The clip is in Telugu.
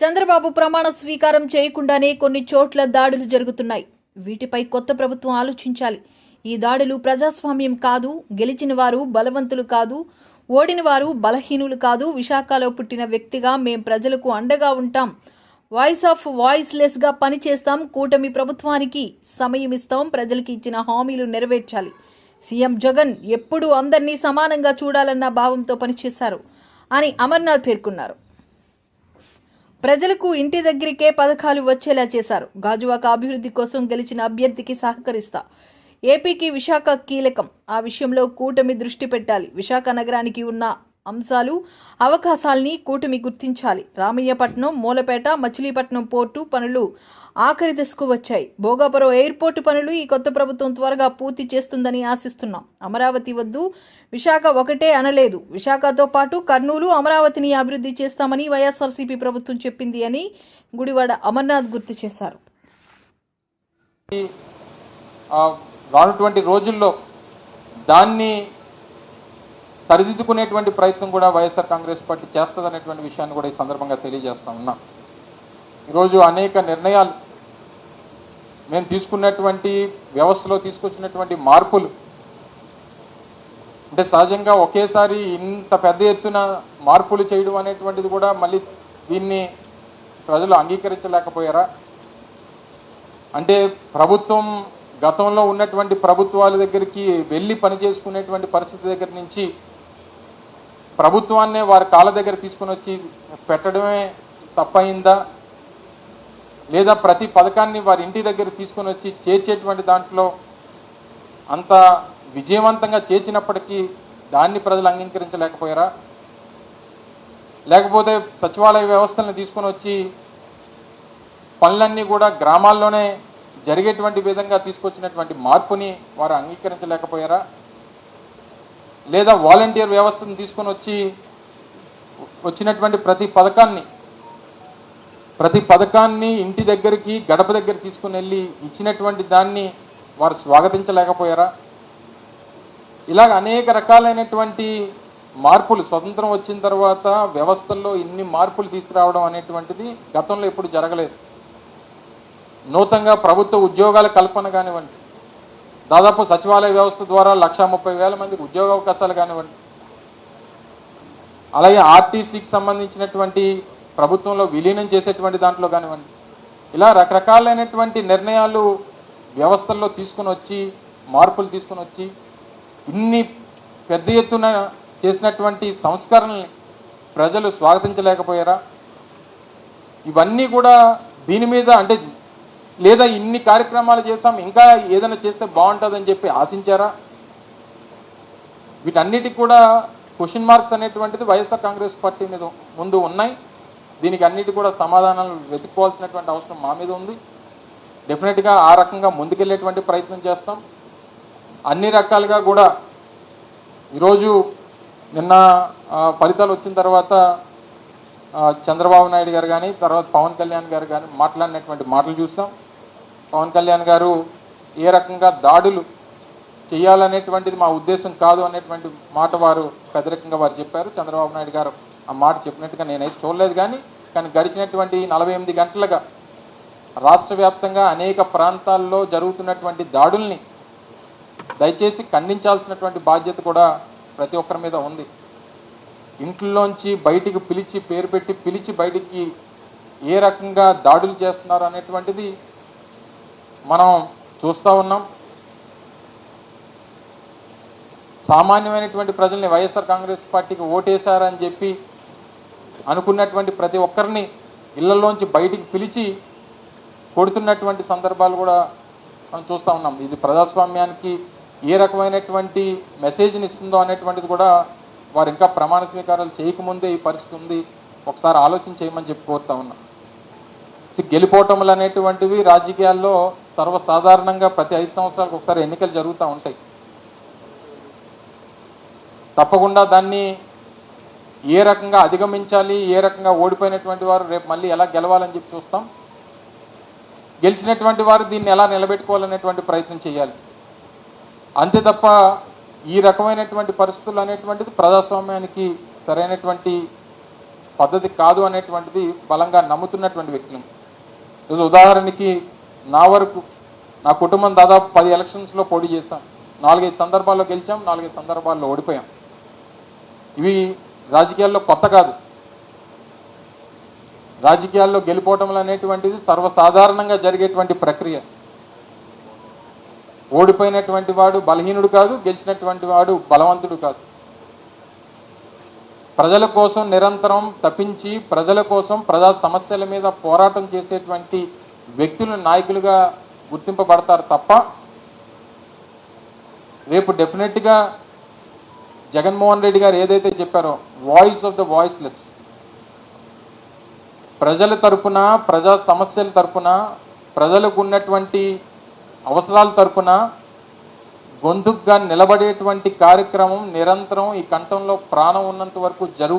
చంద్రబాబు ప్రమాణ స్వీకారం చేయకుండానే కొన్ని చోట్ల దాడులు జరుగుతున్నాయి. వీటిపై కొత్త ప్రభుత్వం ఆలోచించాలి. ఈ దాడులు ప్రజాస్వామ్యం కాదు గెలిచిన వారు బలవంతులు కాదు ఓడిన వారు బలహీనులు కాదు. విశాఖలో పుట్టిన వ్యక్తిగా మేం ప్రజలకు అండగా ఉంటాం. వాయిస్ ఆఫ్ వాయిస్లెస్గా పనిచేస్తాం. కూటమి ప్రభుత్వానికి సమయం ఇస్తాం. ప్రజలకి ఇచ్చిన హామీలు నెరవేర్చాలి. సీఎం జగన్ ఎప్పుడూ అందరినీ సమానంగా చూడాలన్న భావంతో పనిచేశారు అని అమర్నాథ్ పేర్కొన్నారు. ప్రజలకు ఇంటి దగ్గరికే పథకాలు వచ్చేలా చేశారు. గాజువాక అభివృద్ధి కోసం గెలిచిన అభ్యర్థికి సహకరిస్తా. ఏపీకి విశాఖ కీలకం. ఆ విషయంలో కూటమి దృష్టి పెట్టాలి. విశాఖ నగరానికి ఉన్న అంశాలు అవకాశాల్ని కూటమి గుర్తించాలి. రామయ్యపట్నం మూలపేట మచిలీపట్నం పోర్టు పనులు ఆఖరి దశకు వచ్చాయి. భోగాపురం ఎయిర్పోర్టు పనులు ఈ కొత్త ప్రభుత్వం త్వరగా పూర్తి చేస్తుందని ఆశిస్తున్నాం. అమరావతి వద్దు విశాఖ ఒకటే అనలేదు. విశాఖతో పాటు కర్నూలు అమరావతిని అభివృద్ధి చేస్తామని వైఎస్ఆర్సీపీ ప్రభుత్వం చెప్పింది అని గుడివాడ అమర్నాథ్ గుర్తు చేశారు. రానటువంటి రోజుల్లో దాన్ని సరిదిద్దుకునేటువంటి ప్రయత్నం కూడా వైఎస్ఆర్ కాంగ్రెస్ పార్టీ చేస్తుందనేటువంటి విషయాన్ని కూడా ఈ సందర్భంగా తెలియజేస్తా ఉన్నా. ఈరోజు అనేక నిర్ణయాలు మేము తీసుకున్నటువంటి వ్యవస్థలో తీసుకొచ్చినటువంటి మార్పులు అంటే సహజంగా ఒకేసారి ఇంత పెద్ద ఎత్తున మార్పులు చేయడం అనేటువంటిది కూడా మళ్ళీ దీన్ని ప్రజలు అంగీకరించలేకపోయారా? అంటే ప్రభుత్వం గతంలో ఉన్నటువంటి ప్రభుత్వాల దగ్గరికి వెళ్ళి పని చేసుకునేటువంటి పరిస్థితి దగ్గర నుంచి ప్రభుత్వాన్నే వారి కాళ్ళ దగ్గర తీసుకుని వచ్చి పెట్టడమే తప్పయిందా? లేదా ప్రతి పథకాన్ని వారి ఇంటి దగ్గర తీసుకొని వచ్చి చేర్చేటువంటి దాంట్లో అంత విజయవంతంగా చేర్చినప్పటికీ దాన్ని ప్రజలు అంగీకరించలేకపోయారా? లేకపోతే సచివాలయ వ్యవస్థలను తీసుకొని వచ్చి పనులన్నీ కూడా గ్రామాల్లోనే జరిగేటువంటి విధంగా తీసుకొచ్చినటువంటి మార్పుని వారు అంగీకరించలేకపోయారా? లేదా వాలంటీర్ వ్యవస్థను తీసుకొని వచ్చి వచ్చినటువంటి ప్రతి పథకాన్ని ప్రతి పథకాన్ని ఇంటి దగ్గరికి గడప దగ్గర తీసుకుని వెళ్ళి ఇచ్చినటువంటి దాన్ని వారు స్వాగతించలేకపోయారా? ఇలాగ అనేక రకాలైనటువంటి మార్పులు స్వతంత్రం వచ్చిన తర్వాత వ్యవస్థల్లో ఇన్ని మార్పులు తీసుకురావడం అనేటువంటిది గతంలో ఎప్పుడు జరగలేదు. నూతనంగా ప్రభుత్వ ఉద్యోగాల కల్పన కానివ్వండి దాదాపు సచివాలయ వ్యవస్థ ద్వారా లక్ష ముప్పై వేల మందికి ఉద్యోగ అవకాశాలు కానివ్వండి. అలాగే ఆర్టీసీకి సంబంధించినటువంటి ప్రభుత్వంలో విలీనం చేసేటువంటి దాంట్లో కానివ్వండి. ఇలా రకరకాలైనటువంటి నిర్ణయాలు వ్యవస్థల్లో తీసుకొని వచ్చి మార్పులు తీసుకొని వచ్చి ఇన్ని పెద్ద ఎత్తున చేసినటువంటి సంస్కరణల్ని ప్రజలు స్వాగతించలేకపోయారా? ఇవన్నీ కూడా దీని మీద అంటే లేదా ఇన్ని కార్యక్రమాలు చేస్తాం ఇంకా ఏదైనా చేస్తే బాగుంటుందని చెప్పి ఆశించారా? వీటన్నిటికి కూడా క్వశ్చన్ మార్క్స్ అనేటువంటిది వైఎస్ఆర్ కాంగ్రెస్ పార్టీ మీద ముందు ఉన్నాయి. దీనికి అన్నిటి కూడా సమాధానాలు వెతుక్కోవాల్సినటువంటి అవసరం మా మీద ఉంది. డెఫినెట్గా ఆ రకంగా ముందుకెళ్ళేటువంటి ప్రయత్నం చేస్తాం. అన్ని రకాలుగా కూడా ఈరోజు నిన్న ఫలితాలు వచ్చిన తర్వాత చంద్రబాబు నాయుడు గారు కానీ తర్వాత పవన్ కళ్యాణ్ గారు కానీ మాట్లాడినటువంటి మాటలు చూసాం. పవన్ కళ్యాణ్ గారు ఏ రకంగా దాడులు చేయాలనేటువంటిది మా ఉద్దేశం కాదు అనేటువంటి మాట వారు పెదరికంగా వారు చెప్పారు. చంద్రబాబు నాయుడు గారు ఆ మాట చెప్పినట్టుగా నేనైతే చూడలేదు కానీ కానీ గడిచినటువంటి నలభై ఎనిమిది గంటలుగా రాష్ట్ర వ్యాప్తంగా అనేక ప్రాంతాల్లో జరుగుతున్నటువంటి దాడుల్ని దయచేసి ఖండించాల్సినటువంటి బాధ్యత కూడా ప్రతి ఒక్కరి మీద ఉంది. ఇంట్లోంచి బయటికి పిలిచి పేరు పెట్టి పిలిచి బయటికి ఏ రకంగా దాడులు చేస్తున్నారు అనేటువంటిది మనం చూస్తూ ఉన్నాం. సామాన్యమైనటువంటి ప్రజల్ని వైఎస్ఆర్ కాంగ్రెస్ పార్టీకి ఓటేశారని చెప్పి అనుకున్నటువంటి ప్రతి ఒక్కరిని ఇళ్ళలోంచి బయటికి పిలిచి కొడుతున్నటువంటి సందర్భాలు కూడా మనం చూస్తూ ఉన్నాం. ఇది ప్రజాస్వామ్యానికి ఏ రకమైనటువంటి మెసేజ్ని ఇస్తుందో అనేటువంటిది కూడా వారు ఇంకా ప్రమాణ స్వీకారాలు చేయకముందే ఈ పరిస్థితి ఉంది. ఒకసారి ఆలోచన చేయమని చెప్పి కోరుతా ఉన్నాం. గెలిపోవటములు అనేటువంటివి రాజకీయాల్లో సర్వసాధారణంగా ప్రతి ఐదు సంవత్సరాలకు ఒకసారి ఎన్నికలు జరుగుతూ ఉంటాయి. తప్పకుండా దాన్ని ఏ రకంగా అధిగమించాలి ఏ రకంగా ఓడిపోయినటువంటి వారు రేపు మళ్ళీ ఎలా గెలవాలని చెప్పి చూస్తాం. గెలిచినటువంటి వారు దీన్ని ఎలా నిలబెట్టుకోవాలనేటువంటి ప్రయత్నం చేయాలి. అంతే తప్ప ఈ రకమైనటువంటి పరిస్థితులు అనేటువంటిది ప్రజాస్వామ్యానికి సరైనటువంటి పద్ధతి కాదు అనేటువంటిది బలంగా నమ్ముతున్నటువంటి వ్యక్తులు. ఉదాహరణకి నా వరకు నా కుటుంబం దాదాపు పది ఎలక్షన్స్లో పోటీ చేశాం. నాలుగైదు సందర్భాల్లో గెలిచాం నాలుగైదు సందర్భాల్లో ఓడిపోయాం. ఇవి రాజకీయాల్లో కొత్త కాదు. రాజకీయాల్లో గెలిపోవటం అనేటువంటిది సర్వసాధారణంగా జరిగేటువంటి ప్రక్రియ. ఓడిపోయినటువంటి వాడు బలహీనుడు కాదు గెలిచినటువంటి వాడు బలవంతుడు కాదు. ప్రజల కోసం నిరంతరం తప్పించి ప్రజల కోసం ప్రజా సమస్యల మీద పోరాటం చేసేటువంటి వ్యక్తులు నాయకులుగా గుర్తింపబడతారు తప్ప రేపు డెఫినెట్గా జగన్మోహన్ రెడ్డి గారు ఏదైతే చెప్పారో వాయిస్ ఆఫ్ ద వాయిస్లెస్. ప్రజల తరపున ప్రజా సమస్యల తరపున ప్రజలకు ఉన్నటువంటి అవసరాల తరపున గొంతుగ్గా నిలబడేటువంటి కార్యక్రమం నిరంతరం ఈ కంఠంలో ప్రాణం ఉన్నంత వరకు జరుగు